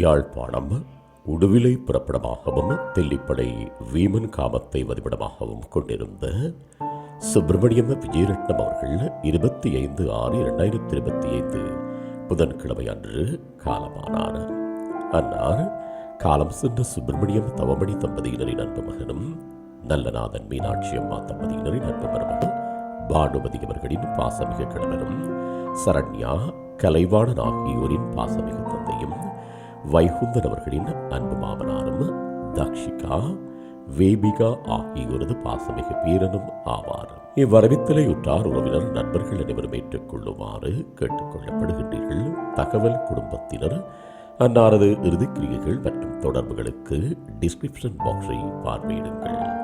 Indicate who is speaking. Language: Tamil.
Speaker 1: யாழ்ப்பாணம் உடுவிலை புறப்படமாகவும் தெல்லிப்படை வீமன் காமத்தை வதிவிடமாகவும் கொண்டிருந்த சுப்பிரமணியம் விஜயரட்னம் அவர்கள் இருபத்தி ஐந்து ஆறு இரண்டாயிரத்தி இருபத்தி ஐந்து புதன்கிழமை அன்று காலமானார். அன்னார் காலம் சென்ற சுப்பிரமணியம் தவமணி தம்பதியினரின் அன்பு மகனும் நல்லநாதன் மீனாட்சி அம்மா தம்பதியினரின் அன்பு மருமகள் பானுமதி அவர்களின் பாசமிக கணவரும் சரண்யா கலைவாணன் ஆகியோரின் பாசமிகு தந்தையும் வைகுந்தன் அவர்களின் அன்பு மாமனாரும் தக்ஷிகா வேபிகா ஆகியோரது பாசமிகு பீரனும் ஆவார். இவ்வரவித்தலை உற்றார் உறவினர் நண்பர்கள் அனைவரும் ஏற்றுக்கொள்ளுமாறு கேட்டுக்கொள்ளப்படுகின்றீர்கள். தகவல் குடும்பத்தினர் அன்னாரது இறுதிக்கிரியைகள் மற்றும் தொடர்புகளுக்கு டிஸ்கிரிப்ஷன் பாக்ஸை பார்வையிடுங்கள்.